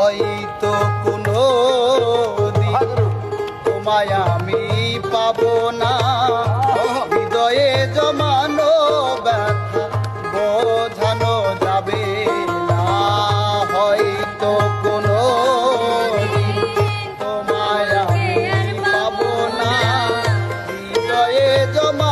হয়তো কোনো তোমায় আমি পাব না। হৃদয়ে জমানো ব্যথা বোঝানো যাবে না। হয়তো কোনো তোমায় আমি পাব না। হৃদয়ে জমা